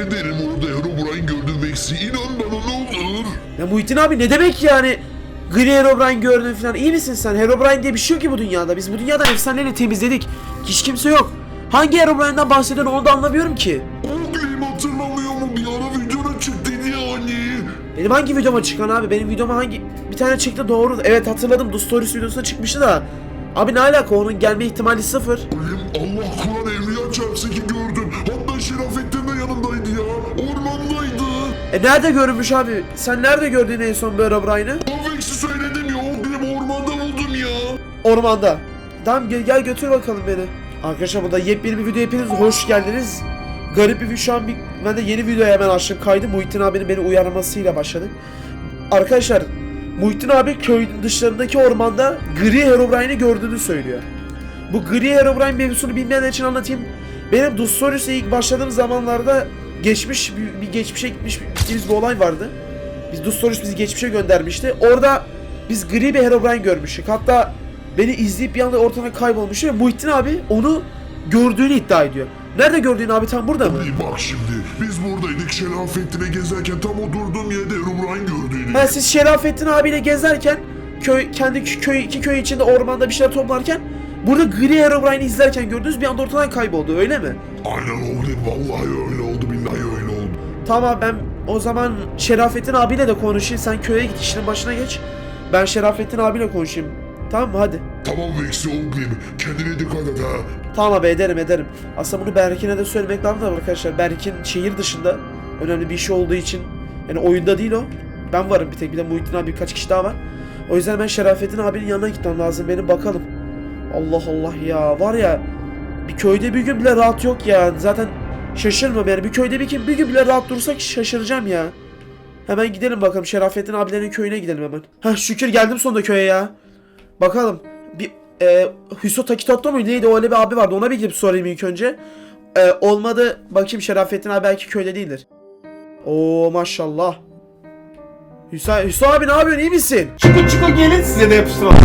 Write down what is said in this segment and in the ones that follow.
ederim orada Herobrine gördüm Vex'i. İnan bana ne olur. Ya Muhittin abi ne demek yani? Gri Herobrine gördün falan. İyi misin sen? Herobrine diye bir şey yok ki bu dünyada. Biz bu dünyadan efsaneleri temizledik. Hiç kimse yok. Hangi Herobrine'den bahsediyorsun onu da anlamıyorum ki. Oğlum hatırlamıyor mu? Bir ara videona çıktıydı yani. Benim hangi videoma çıkan abi? Benim videoma hangi... Bir tane çıktı doğru. Evet hatırladım. Du Stories videosuna çıkmıştı da. Abi ne alaka? Onun gelme ihtimali sıfır. Oğlum Allah Kur'an E nerede görünmüş abi? Sen nerede gördün en son bu Herobrine'ı? O Vex'i söyledim ya. Oğlum ormanda buldum ya. Ormanda. Tamam gel, gel götür bakalım beni. Arkadaşlar burada yepyeni bir video hepiniz hoş geldiniz. Garip bir şu an bir, ben de yeni videoya hemen açtım kaydı. Muhittin abinin beni uyarmasıyla başladık. Arkadaşlar Muhittin abi köyün dışlarındaki ormanda gri Herobrine'i gördüğünü söylüyor. Bu gri Herobrine mevzusunu bilmeyenler için anlatayım. Benim Dustorius'e ilk başladığım zamanlarda geçmiş bir, bir geçmişe gitmiş gittiğimiz bir olay vardı. Biz Dustorius bizi geçmişe göndermişti. Orada biz gri bir Herobrine görmüştük. Hatta beni izleyip bir anda ortadan kaybolmuş ve Muhittin abi onu gördüğünü iddia ediyor. Nerede gördüğün abi tam burada mı? İyi bak şimdi. Biz buradaydık Şerafettin'e gezerken tam o durduğum yerde Herobrine gördüydük. Ha siz Şerafettin abiyle gezerken köy kendi kö- köy iki köy içinde ormanda bir şeyler toplarken burada gri Herobrine'i izlerken gördünüz bir anda ortadan kayboldu öyle mi? Aynen oğlum. Vallahi öyle oldu. Billahi öyle oldu. Tamam ben o zaman Şerafettin abiyle de konuşayım. Sen köye git işinin başına geç. Ben Şerafettin abiyle konuşayım. Tamam mı hadi. Tamam Vex'i oğlum. Kendine dikkat et ha. Tamam abi ederim ederim. Aslında bunu Berkin'e de söylemek lazım da arkadaşlar. Berkin şehir dışında önemli bir işi olduğu için yani oyunda değil o. Ben varım bir tek bir de Muhittin abi birkaç kişi daha var. O yüzden ben Şerafettin abinin yanına gitmem lazım benim bakalım. Allah Allah ya var ya bir köyde bir gün bile rahat yok ya. Zaten şaşırmam yani bir köyde bir bir gün bile rahat dursak şaşıracağım ya. Hemen gidelim bakalım Şerafettin abilerin köyüne gidelim hemen. Heh şükür geldim sonunda köye ya. Bakalım. Bir e, Hüso Takitoto muydu neydi? O öyle bir abi vardı. Ona bir gidip sorayım ilk önce. E, olmadı. Bakayım Şerafettin abi belki köyde değildir. Oo maşallah. Hüso, Hüso abi ne yapıyorsun? iyi misin? Çıkın çıkın gelin size de yapıştıralım.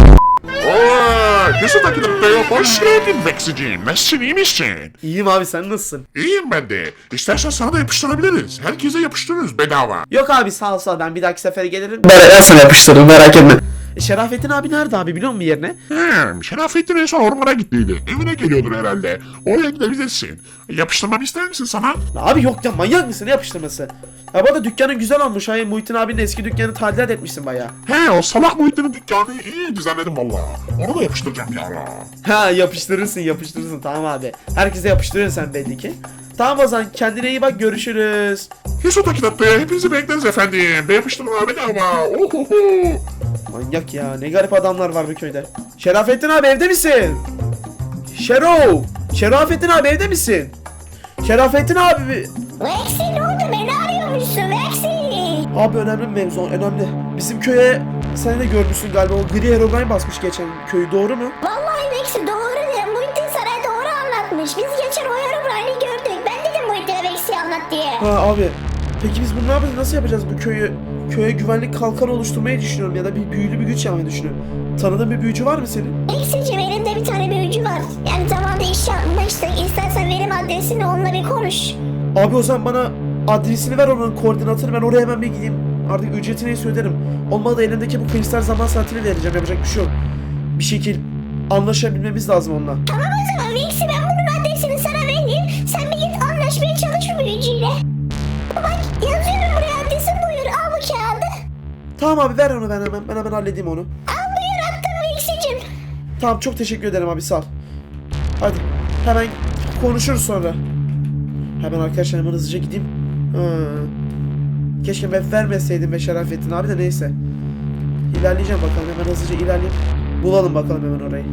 Oo, Yusuf Akın'ın hoş geldin Vexicim. Nasılsın iyi misin? İyiyim abi sen nasılsın? İyiyim ben de. İstersen sana da yapıştırabiliriz. Herkese yapıştırırız bedava. Yok abi sağ ol sağ ol. Ben bir dahaki sefere gelirim. Ben, ben sana yapıştırırım merak etme. E, Şerafettin abi nerede abi biliyor musun yerine? Hmm, Şerafettin en son ormana gittiydi. Evine geliyordur herhalde. Oraya gidebilirsin. Yapıştırmamı ister misin sana? Abi yok ya manyak mısın ne yapıştırması? Ya bu arada dükkanın güzel olmuş. Hayır Muhittin abinin eski dükkanı tadilat etmişsin bayağı. He o salak Muhittin'in dükkanı iyi düzenledim valla. Onu da yapıştıracağım ya. Ha yapıştırırsın yapıştırırsın tamam abi. Herkese yapıştırıyorsun sen belli ki. Tamam o zaman kendine iyi bak görüşürüz. Yusuf Akın'ın hepinizi bekleriz efendim. Be yapıştırma bedava. Ohoho. Manyak ya ne garip adamlar var bu köyde. Şerafettin abi evde misin? Şero! Şerafettin abi evde misin? Şerafettin abi Vexi ne oldu? Beni arıyormuşsun Vexi. Abi önemli bir mevzu önemli. Bizim köye sen de görmüşsün galiba o gri Herobrine basmış geçen köyü doğru mu? Vallahi Vexi doğru dedim. Muhittin sana doğru anlatmış. Biz geçen o Herobrine'i gördük. Ben dedim Muhittin'e Vexi anlat diye. Ha abi. Peki biz bunu ne yapacağız? Nasıl yapacağız bu köyü? Köye güvenlik kalkan oluşturmayı düşünüyorum ya da bir büyülü bir güç yapmayı düşünüyorum. Tanıdığın bir büyücü var mı senin? Vexicim elimde bir tane büyücü var. Yani zamanda iş yapmıştık. İstersen verim adresini onunla bir konuş. Abi o zaman bana adresini ver onun koordinatını ben oraya hemen bir gideyim. Artık ücreti neyse öderim. Olmadı elimdeki bu kristal zaman saatini vereceğim yapacak bir şey yok. Bir şekil anlaşabilmemiz lazım onunla. Tamam o zaman Tamam abi ver onu ben hemen ben hemen halledeyim onu. Al buyur attım Vexicim. Tamam çok teşekkür ederim abi sağ ol. Hadi hemen konuşuruz sonra. Hemen arkadaşlar hemen hızlıca gideyim. Ha. Keşke ben vermeseydim be Şerafettin abi de neyse. İlerleyeceğim bakalım hemen hızlıca ilerleyip bulalım bakalım hemen orayı.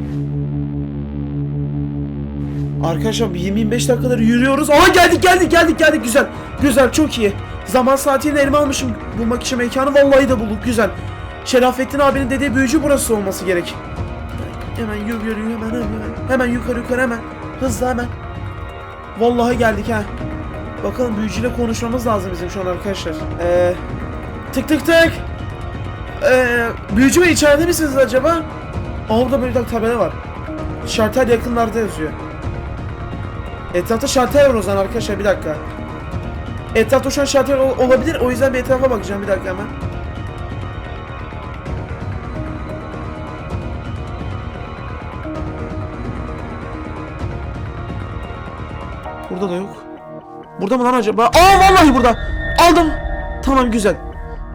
Arkadaşlar bir 20-25 dakikadır yürüyoruz. Aa geldik geldik geldik geldik güzel. Güzel çok iyi. Zaman saatini elime almışım bulmak için mekanı vallahi de bulduk güzel. Şerafettin abinin dediği büyücü burası olması gerek. Hemen yürü yürü hemen hemen hemen. Yukarı yukarı hemen. Hızlı hemen. Vallahi geldik ha. Bakalım büyücüyle konuşmamız lazım bizim şu an arkadaşlar. Ee, tık tık tık. Ee, büyücü bey içeride misiniz acaba? Orada böyle bir tabela var. Şartel yakınlarda yazıyor. Etrafta şartel var o zaman arkadaşlar bir dakika. Etrafta şu an ol- olabilir. O yüzden bir etrafa bakacağım bir dakika hemen. Burada da yok. Burada mı lan acaba? Aa vallahi burada. Aldım. Tamam güzel.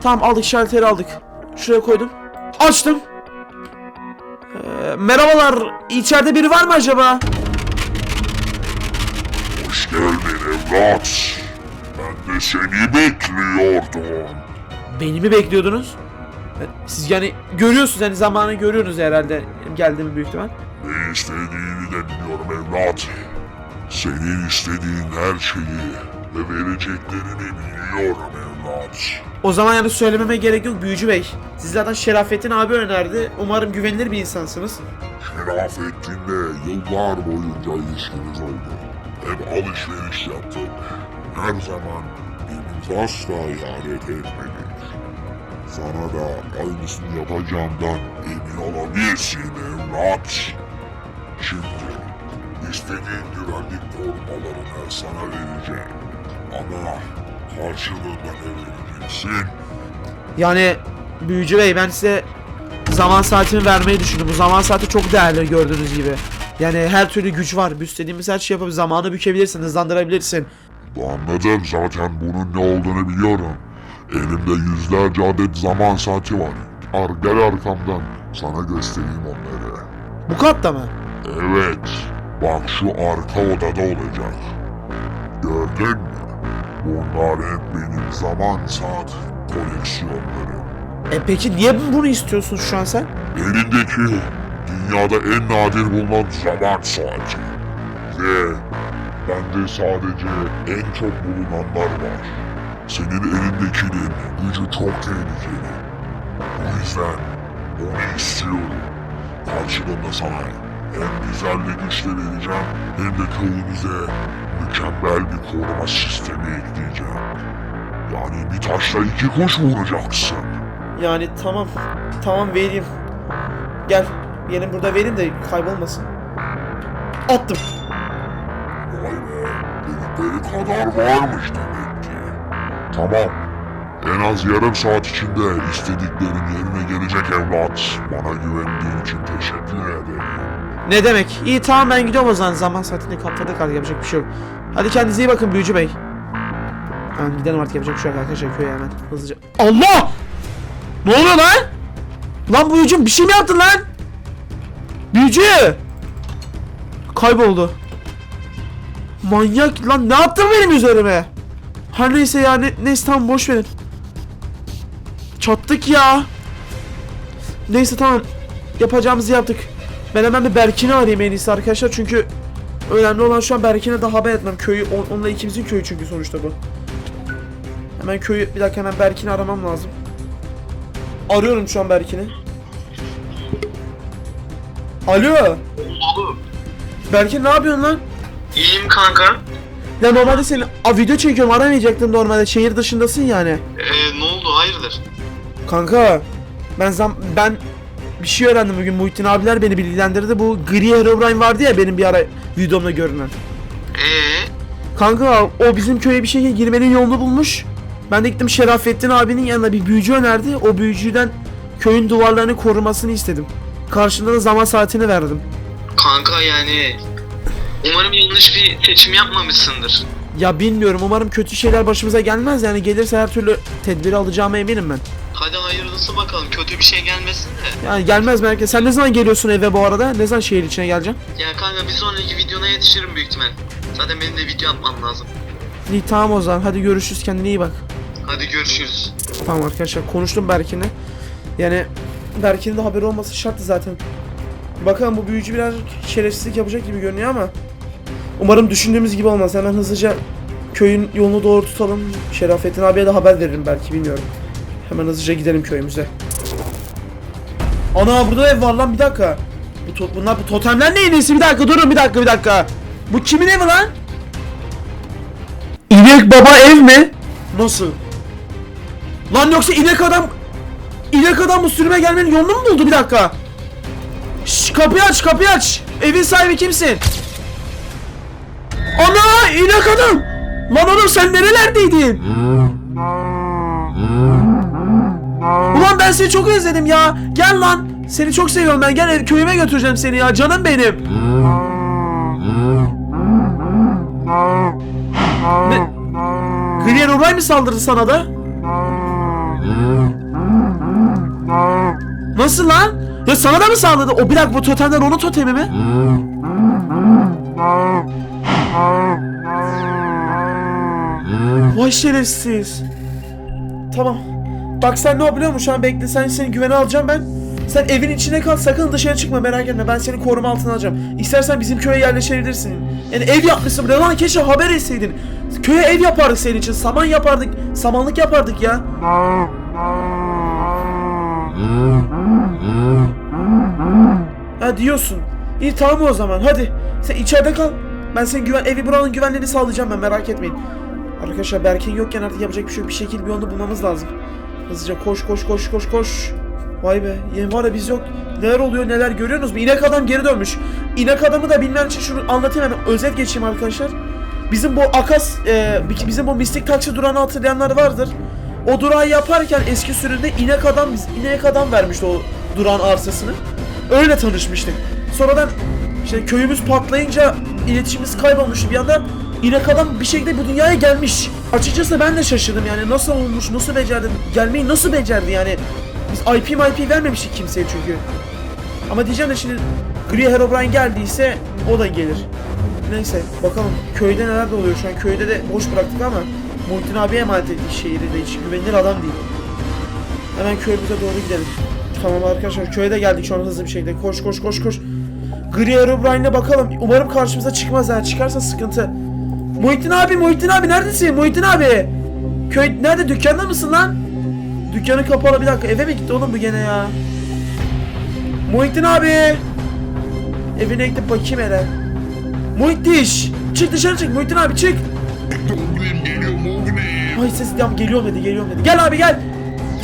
Tamam aldık şalteri aldık. Şuraya koydum. Açtım. Ee, merhabalar. İçeride biri var mı acaba? Evlat. Ben de seni bekliyordum. Beni mi bekliyordunuz? E, Siz yani görüyorsunuz yani zamanı görüyorsunuz herhalde geldiğimi büyük ihtimal. Ne istediğini de biliyorum evlat. Senin istediğin her şeyi ve vereceklerini biliyorum evlat. O zaman yani söylememe gerek yok Büyücü Bey. Siz zaten Şerafettin abi önerdi. Umarım güvenilir bir insansınız. Şerafettin'le yıllar boyunca ilişkimiz oldu. Hep alışveriş yaptık. Her zaman birbirimize asla ihanet etmedik. Sana da aynısını yapacağımdan emin olabilirsin evlat. Şimdi istediğin güvenlik korumalarını sana vereceğim. Ama karşılığında ne vereceksin? Yani Büyücü Bey ben size zaman saatimi vermeyi düşündüm. Bu zaman saati çok değerli gördüğünüz gibi. Yani her türlü güç var. İstediğimiz her şeyi yapıp zamanı bükebilirsin, hızlandırabilirsin. Anladım zaten bunun ne olduğunu biliyorum. Elimde yüzlerce adet zaman saati var. Ar gel arkamdan sana göstereyim onları. Bu katta mı? Evet, bak şu arka odada olacak. Gördün mü? Bunlar hep benim zaman saat koleksiyonlarım. E peki niye bunu istiyorsun şu an sen? Elindeki dünyada en nadir bulunan zaman saati. Ve bende sadece en çok bulunanlar var. Senin elindekinin gücü çok tehlikeli. O yüzden onu istiyorum. Karşılığında sana hem güzel bir güçle vereceğim hem de köyümüze mükemmel bir koruma sistemi ekleyeceğim. Yani bir taşla iki kuş vuracaksın. Yani tamam. Tamam vereyim. Gel. Yerim burada vereyim de kaybolmasın. Attım. Vay be, dedikleri kadar varmış demek ki. Tamam, en az yarım saat içinde istediklerin yerine gelecek evlat. Bana güvendiğin için teşekkür ederim. Ne demek? İyi tamam ben gidiyorum o zaman. Zaman saatinde kapıda kaldı yapacak bir şey yok. Hadi kendinize iyi bakın Büyücü Bey. Tamam gidelim artık yapacak bir şey yok arkadaşlar köye hemen hızlıca. Allah! Ne oluyor lan? Lan Büyücüm bir şey mi yaptın lan? Büyücü! Kayboldu. Manyak lan ne yaptın benim üzerime? Her neyse ya ne, neyse tamam boş verin. Çattık ya. Neyse tamam. Yapacağımızı yaptık. Ben hemen bir Berkin'i arayayım en iyisi arkadaşlar çünkü önemli olan şu an Berkin'e de haber etmem. Köyü, on, onunla ikimizin köyü çünkü sonuçta bu. Hemen köyü, bir dakika hemen Berkin'i aramam lazım. Arıyorum şu an Berkin'i. Alo. Berkin ne yapıyorsun lan? İyiyim kanka. Ya normalde seni a, video çekiyorum aramayacaktım normalde şehir dışındasın yani. Ee, ne oldu hayırdır? Kanka ben zam ben bir şey öğrendim bugün Muhittin abiler beni bilgilendirdi. Bu gri Herobrine vardı ya benim bir ara videomda görünen. Ee, Kanka o bizim köye bir şekilde girmenin yolunu bulmuş. Ben de gittim Şerafettin abinin yanına bir büyücü önerdi. O büyücüden köyün duvarlarını korumasını istedim. Karşılığında da zaman saatini verdim. kanka yani umarım yanlış bir seçim yapmamışsındır. Ya bilmiyorum umarım kötü şeyler başımıza gelmez yani gelirse her türlü tedbiri alacağıma eminim ben. Hadi hayırlısı bakalım kötü bir şey gelmesin de. Yani gelmez belki. Sen ne zaman geliyorsun eve bu arada? Ne zaman şehir içine geleceksin? Ya kanka bir sonraki videona yetişirim büyük ihtimal. Zaten benim de video atmam lazım. İyi tamam o zaman. Hadi görüşürüz. Kendine iyi bak. Hadi görüşürüz. Tamam arkadaşlar konuştum Berkin'le. Yani Berkin'in de haberi olması şarttı zaten. Bakalım bu büyücü birazcık şerefsizlik yapacak gibi görünüyor ama umarım düşündüğümüz gibi olmaz. Hemen hızlıca köyün yolunu doğru tutalım. Şerafettin abiye de haber veririm belki bilmiyorum. Hemen hızlıca gidelim köyümüze. Ana burada ev var lan bir dakika. Bu to- bunlar bu totemler neyin nesi bir dakika durun bir dakika bir dakika. Bu kimin evi lan? İnek baba ev mi? Nasıl? Lan yoksa inek adam İnek adam bu sürüme gelmenin yolunu mu buldu bir dakika? Şş, kapıyı aç kapıyı aç. Evin sahibi kimsin? Ana inek adam. Lan oğlum sen nerelerdeydin? Ulan ben seni çok özledim ya. Gel lan. Seni çok seviyorum ben. Gel köyüme götüreceğim seni ya. Canım benim. Ne? Grier Uray mı saldırdı sana da? Nasıl lan? Ya sana da mı saldırdı? O bir dakika bu totemler onun totemi mi? Vay şerefsiz. Tamam. Bak sen ne biliyor musun? Şu an bekle. Sen seni güvene alacağım ben. Sen evin içine kal. Sakın dışarı çıkma merak etme. Ben seni koruma altına alacağım. İstersen bizim köye yerleşebilirsin. Yani ev yapmışsın. Lan keşke haber etseydin. Köye ev yapardık senin için. Saman yapardık. Samanlık yapardık ya. Ha diyorsun. İyi tamam o zaman hadi. Sen içeride kal. Ben senin güven evi buranın güvenliğini sağlayacağım ben merak etmeyin. Arkadaşlar Berk'in yokken artık yapacak bir şey yok. Bir şekilde bir yolunu bulmamız lazım. Hızlıca koş koş koş koş koş. Vay be. Yem var ya biz yok. Neler oluyor neler görüyorsunuz mu? İnek adam geri dönmüş. İnek adamı da bilmem için şunu anlatayım hemen. Özet geçeyim arkadaşlar. Bizim bu Akas, e, bizim bu mistik taksi durağını hatırlayanlar vardır. O durağı yaparken eski sürümde inek adam, inek adam vermişti o durağın arsasını. Öyle tanışmıştık. Sonradan işte köyümüz patlayınca iletişimimiz kaybolmuştu bir anda. İnek adam bir şekilde bu dünyaya gelmiş. Açıkçası ben de şaşırdım yani nasıl olmuş, nasıl becerdi, gelmeyi nasıl becerdi yani. Biz IP IP vermemiştik kimseye çünkü. Ama diyeceğim de şimdi Gri Herobrine geldiyse o da gelir. Neyse bakalım köyde neler de oluyor şu an köyde de boş bıraktık ama Muhittin abiye emanet ettik şehri de hiç güvenilir adam değil. Hemen köyümüze doğru gidelim. Tamam arkadaşlar köye de geldik şu an hızlı bir şekilde. Koş koş koş koş. Gri Herobrine'e bakalım. Umarım karşımıza çıkmaz yani. Çıkarsa sıkıntı. Muhittin abi, Muhittin abi neredesin? Muhittin abi. Köy nerede? Dükkanda mısın lan? Dükkanı kapalı bir dakika. Eve mi gitti oğlum bu gene ya? Muhittin abi. Evine gidip bakayım hele. Muhittin. Çık dışarı çık. Muhittin abi çık. Ay ses tam geliyorum dedi geliyorum dedi. Gel abi gel.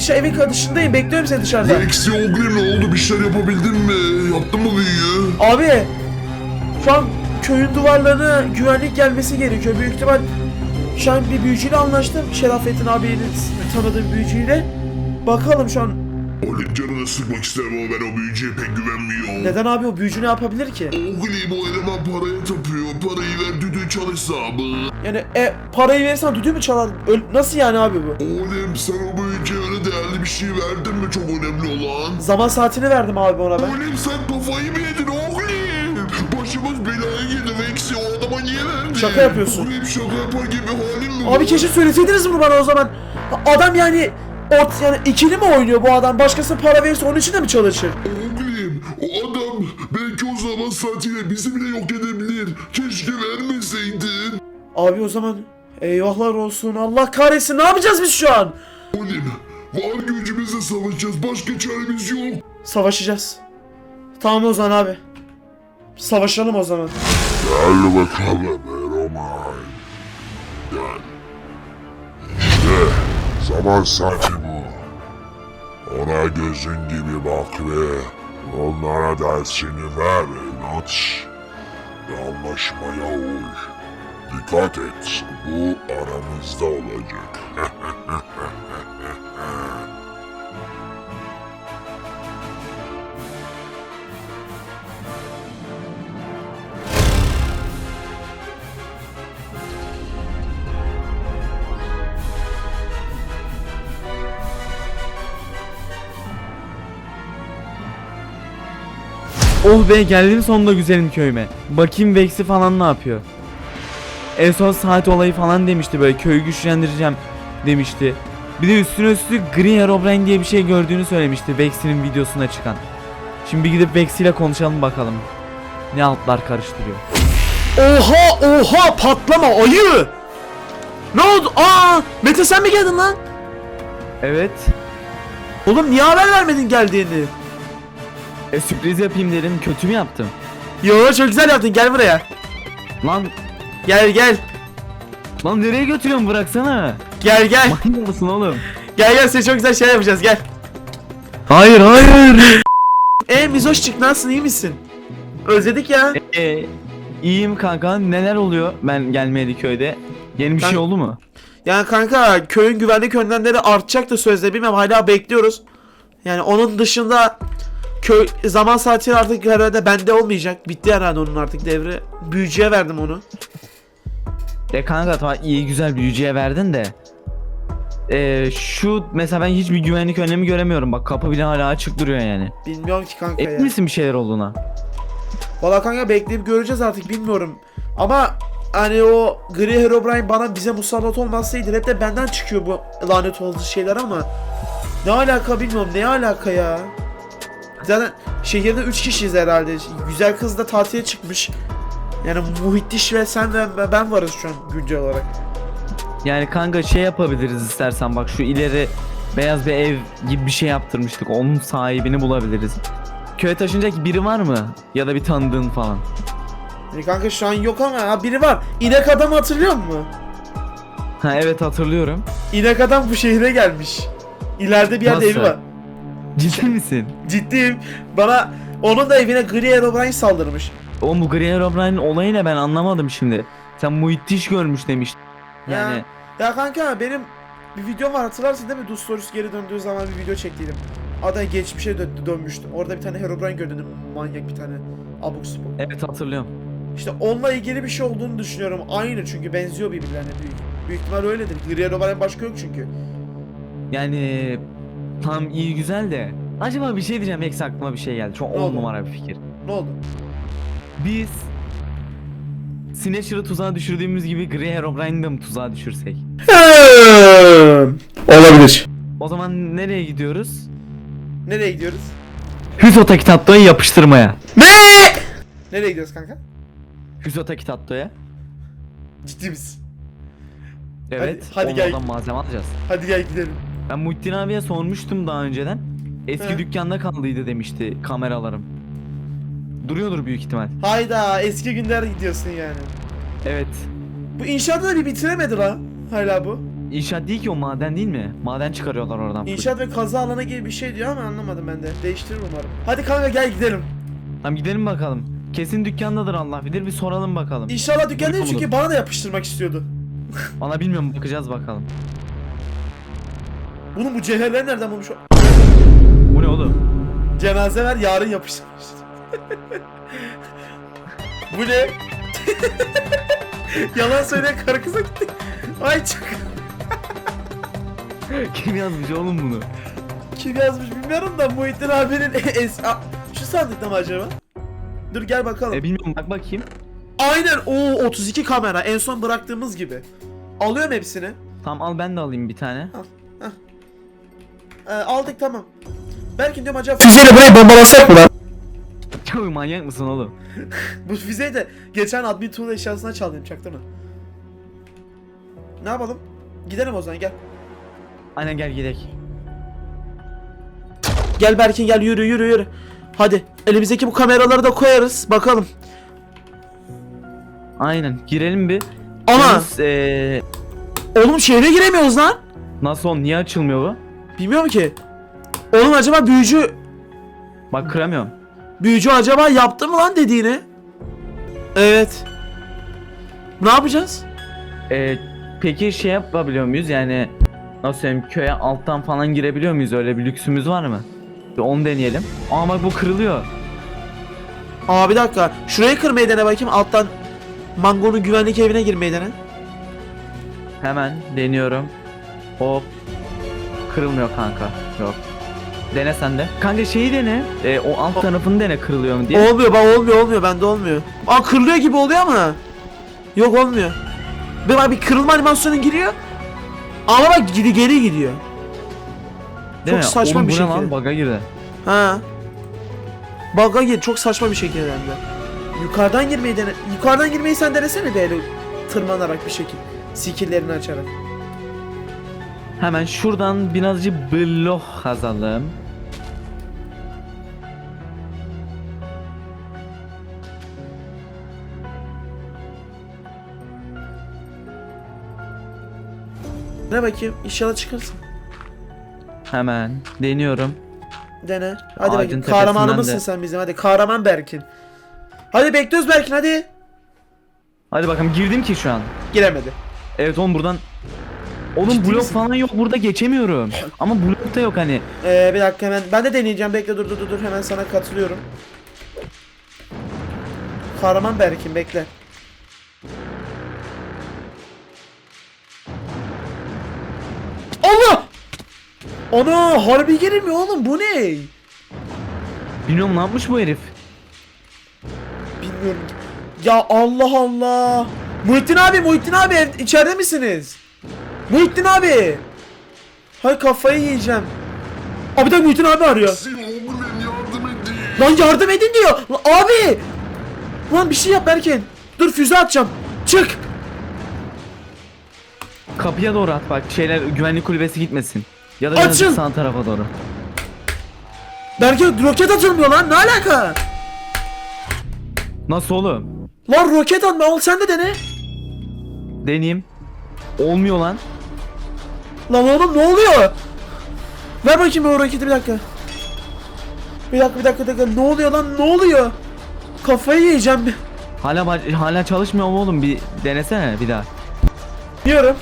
Dışarı evin dışındayım bekliyorum seni dışarıda. Eksi Ogli ne oldu? Bir şeyler yapabildin mi? Yaptın mı büyüyü? Abi şu an köyün duvarlarına güvenlik gelmesi gerekiyor. Büyük ihtimal şu an bir büyücüyle anlaştım. Şerafettin abiyle tanıdığım büyücüyle. Bakalım şu an Oğlum canını sıkmak istemem ama ben o büyücüye pek güvenmiyorum. neden abi o büyücü ne yapabilir ki? Ogli bu eleman paraya tapıyor. Parayı ver düdüğü çal hesabı. Yani e, parayı verirsen düdüğü mü çalar? Öl- Nasıl yani abi bu? Oğlum sen o büyücüye öyle değerli bir şey verdin mi çok önemli olan? Zaman saatini verdim abi ona ben. Oğlum sen kafayı mı yedin oğlum? Başımız belaya girdi Vex'i o adama niye verdin? Şaka yapıyorsun. Oğlum şaka yapar gibi halin mi Abi var? keşke söyleseydiniz bunu bana o zaman. Adam yani ort yani ikili mi oynuyor bu adam? Başkası para verirse onun için de mi çalışır? Oğlum o adam belki o zaman saatiyle bizi bile yok edebilir. Keşke vermeseydin. Abi o zaman eyvahlar olsun. Allah kahretsin. Ne yapacağız biz şu an? Oğlum var gücümüzle savaşacağız. Başka çaremiz yok. Savaşacağız. Tamam o zaman abi. Savaşalım o zaman. Gel bakalım Roman. Gel. İşte zaman saati. Ona gözün gibi bak ve onlara dersini ver evlat. Anlaşmaya uy. Dikkat et, bu aramızda olacak. Oh be geldim sonunda güzelim köyüme. Bakayım Vex'i falan ne yapıyor. En son saat olayı falan demişti böyle köyü güçlendireceğim demişti. Bir de üstüne üstlük Green Herobrine diye bir şey gördüğünü söylemişti Vex'in videosuna çıkan. Şimdi gidip Vex ile konuşalım bakalım. Ne altlar karıştırıyor. Oha oha patlama ayı. Ne oldu? Aa Mete sen mi geldin lan? Evet. Oğlum niye haber vermedin geldiğini? E sürpriz yapayım dedim kötü mü yaptım? Yo çok güzel yaptın gel buraya. Lan Gel gel. lan nereye götürüyorsun bıraksana. Gel gel. Manyak mısın oğlum? Gel gel size çok güzel şey yapacağız gel. Hayır hayır. E Mizoşçuk nasılsın iyi misin? Özledik ya. E, iyiyim kanka neler oluyor ben gelmeyeli köyde? Yeni bir Ben- şey oldu mu? Yani kanka köyün güvenlik önlemleri artacak da sözde bilmem hala bekliyoruz. Yani onun dışında köy zaman saati artık herhalde bende olmayacak. Bitti herhalde onun artık devri. Büyücüye verdim onu. E kanka tamam iyi güzel büyücüye verdin de. E, şu mesela ben hiçbir güvenlik önlemi göremiyorum. Bak kapı bile hala açık duruyor yani. Bilmiyorum ki kanka ya. Emin misin bir şeyler olduğuna? Valla kanka bekleyip göreceğiz artık bilmiyorum. Ama hani o Gri Herobrine bana bize musallat olmasaydı hep de benden çıkıyor bu lanet olduğu şeyler ama ne alaka bilmiyorum ne alaka ya. Zaten şehirde 3 kişiyiz herhalde. Güzel kız da tatile çıkmış. Yani Muhittiş ve sen ve ben varız şu an güncel olarak. Yani kanka şey yapabiliriz istersen bak şu ileri beyaz bir ev gibi bir şey yaptırmıştık. Onun sahibini bulabiliriz. Köye taşınacak biri var mı? Ya da bir tanıdığın falan. Yani kanka şu an yok ama ha biri var. İnek adam hatırlıyor musun? Ha evet hatırlıyorum. İnek adam bu şehre gelmiş. İleride bir yerde Nasıl? evi var. Ciddi misin? Ciddiyim. Bana onun da evine Gri Herobrine saldırmış. Oğlum bu Green O'Brien'in olayı ne ben anlamadım şimdi. Sen Muhittiş görmüş demiş. Yani Ya. Ya kanka benim bir videom var hatırlarsın değil mi? Dus Stories geri döndüğü zaman bir video çektiydim. Ada geçmişe dön dönmüştüm. Orada bir tane Herobrine gördüm. Manyak bir tane. Abuk subuk. evet hatırlıyorum. İşte onunla ilgili bir şey olduğunu düşünüyorum. Aynı çünkü benziyor birbirlerine büyük. Büyük ihtimal öyledir. Gri Herobrine başka yok çünkü. Yani tam iyi güzel de. Acaba bir şey diyeceğim eksi aklıma bir şey geldi. Çok Ne on oldu? numara bir fikir. Ne oldu? Biz Snatcher'ı tuzağa düşürdüğümüz gibi Grey Herobrine'i de mi tuzağa düşürsek? Olabilir. O zaman nereye gidiyoruz? Nereye gidiyoruz? Hüsota Kitato'yu yapıştırmaya. Nereye gidiyoruz kanka? Hüsota Kitato'ya. Ciddi misin? Evet. hadi onlardan gel. malzeme alacağız. Hadi gel gidelim. Ben Muhittin abiye sormuştum daha önceden. Eski He. dükkanda kaldıydı demişti kameralarım. Duruyordur büyük ihtimal. Hayda eski günler gidiyorsun yani. Evet. Bu inşaatı da bir bitiremedi la. Hala bu. İnşaat değil ki o maden değil mi? Maden çıkarıyorlar oradan. İnşaat ve kazı alanı gibi bir şey diyor ama anlamadım ben de. Değiştirir umarım. Hadi kanka gel gidelim. Tamam gidelim bakalım. Kesin dükkandadır Allah bilir bir soralım bakalım. İnşallah dükkan değil çünkü bana da yapıştırmak istiyordu. Bana bilmiyorum bakacağız bakalım. Bunun bu cevherleri nereden bulmuş? o? Bu ne oğlum? Cenaze ver yarın yapıştırmış. bu ne? Yalan söyleyen karı kıza gitti. Ay çok. Kim yazmış oğlum bunu? Kim yazmış bilmiyorum da Muhittin abinin es... Şu sandıkta mı acaba? Dur gel bakalım. E bilmiyorum bak bakayım. Aynen o 32 kamera en son bıraktığımız gibi. Alıyorum hepsini. Tamam al ben de alayım bir tane. Ee, aldık tamam. Belki diyorum acaba Füzeyle burayı bombalasak mı lan? Ya manyak mısın oğlum? bu füzeyi de geçen admin tool eşyasına çaldım çaktırma. Ne yapalım? Gidelim o zaman gel. Aynen gel gidelim. Gel Berkin gel yürü yürü yürü. Hadi elimizdeki bu kameraları da koyarız bakalım. Aynen girelim bir. Ana Yalnız, eee, oğlum şehre giremiyoruz lan. nasıl on niye açılmıyor bu? Bilmiyorum ki. Oğlum acaba büyücü Bak kıramıyorum. büyücü acaba yaptı mı lan dediğini? Evet. Ne yapacağız? Eee, peki şey yapabiliyor muyuz yani nasıl söyleyeyim köye alttan falan girebiliyor muyuz öyle bir lüksümüz var mı? Bir onu deneyelim. Aa bak bu kırılıyor. Aa bir dakika. Şurayı kırmayı dene bakayım alttan. Mango'nun güvenlik evine girmeyi dene. Hemen deniyorum. Hop. Kırılmıyor kanka. Yok. Dene sen de. Kanka şeyi dene. E, o alt tarafını dene kırılıyor mu diye. Olmuyor bak olmuyor olmuyor bende olmuyor. Aa kırılıyor gibi oluyor ama. Yok olmuyor. Bir bak bir kırılma animasyonu giriyor. Ama bak geri geri gidiyor. Değil çok mi? saçma Oğlum, bir şekilde. lan bug'a girdi. Ha. Bug'a gir çok saçma bir şekilde hem de. Yukarıdan girmeyi dene. Yukarıdan girmeyi sen denesene böyle tırmanarak bir şekil. Skill'lerini açarak. Hemen şuradan birazcık blok kazalım. Ne bakayım inşallah çıkarsın. Hemen deniyorum. Dene. Hadi Ağacın bakayım. Kahramanımızsın tepesinden sen bizim. Hadi kahraman Berkin. Hadi bekliyoruz Berkin hadi. Hadi bakalım girdim ki şu an. Giremedi. Evet oğlum buradan Oğlum Ciddi blok misin? falan yok burada geçemiyorum. Ama blok da yok hani. Ee, bir dakika hemen ben de deneyeceğim bekle dur dur dur, dur hemen sana katılıyorum. Kahraman Berkin bekle. Allah! Ana harbi girmiyor oğlum bu ne? Bilmiyorum ne yapmış bu herif. Bilmiyorum. Ya Allah Allah. Muhittin abi, Muhittin abi içeride misiniz? Muhittin abi. Hay kafayı yiyeceğim. Abi de Muhittin abi arıyor. Lan yardım edin diyor. Lan abi. Lan bir şey yap Berken. Dur füze atacağım. Çık. Kapıya doğru at bak şeyler güvenlik kulübesi gitmesin. Ya da Açın! birazcık sağ tarafa doğru. Berken roket atılmıyor lan. Ne alaka? Nasıl oğlum? Lan roket atma. Al sen de dene. Deneyeyim. Olmuyor lan. Lan oğlum ne oluyor? Ver bakayım o roketi bir dakika. Bir dakika bir dakika bir dakika. Ne oluyor lan? Ne oluyor? Kafayı yiyeceğim. Hala bac- hala çalışmıyor mu oğlum bir denesene bir daha. Diyorum.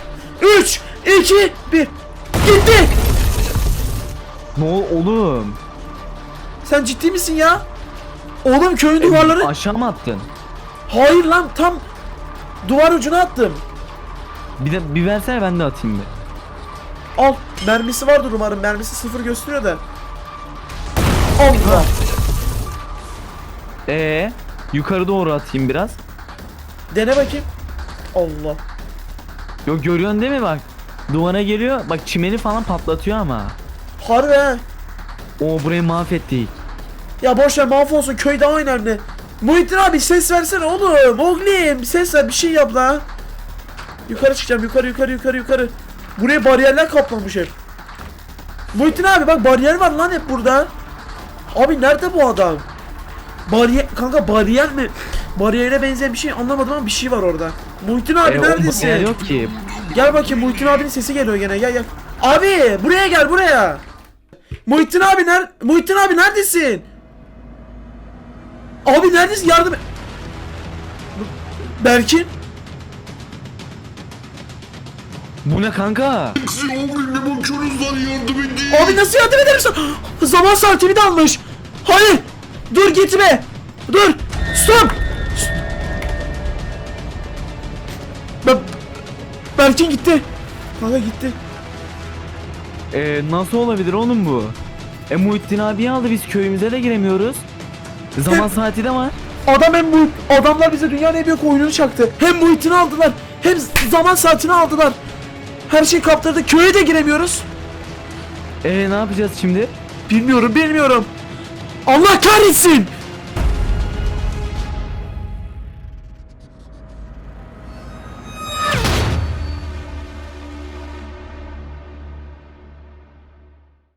3, 2, 1. Gitti. Ne ol- oğlum? Sen ciddi misin ya? Oğlum köyün duvarları... Aşağı mı attın? Hayır lan tam duvar ucuna attım. Bir de bir versene ben de atayım bir. Al. Mermisi vardır umarım. Mermisi sıfır gösteriyor da. Allah. Ee, yukarı doğru atayım biraz. Dene bakayım. Allah. Yo görüyorsun değil mi bak? Duvara geliyor. Bak çimeni falan patlatıyor ama. Harbi ha. O burayı mahvettik. Ya boş ver mahvolsun köy daha önemli. Muhittin abi ses versene oğlum. Oğlum ses ver bir şey yap la. Yukarı çıkacağım yukarı yukarı yukarı yukarı. Buraya bariyerler kaplamış hep. Muhittin abi bak bariyer var lan hep burada. Abi nerede bu adam? Bariyer kanka bariyer mi? Bariyere benzeyen bir şey anlamadım ama bir şey var orada. Muhittin abi E, neredesin? yok ki. Gel bakayım Muhittin abinin sesi geliyor gene gel gel. Abi buraya gel buraya. Muhittin abi ner Muhittin abi neredesin? Abi neredesin yardım. Berkin? Bu ne kanka? ne bakıyorsunuz lan yardım edin. Abi nasıl yardım edersin? Zaman saatimi de almış. Hayır. Dur gitme. Dur. Stop. Ben... Berkin gitti. Kanka gitti. Ee, nasıl olabilir oğlum bu? E Muhittin abiyi aldı biz köyümüze de giremiyoruz. Zaman saati de var. Adam hem bu adamlar bize dünyanın en büyük oyununu çaktı. Hem muhitini aldılar. Hem zaman saatini aldılar. Her şeyi kaptırdı. Köye de giremiyoruz. E ne yapacağız şimdi? Bilmiyorum bilmiyorum. Allah kahretsin.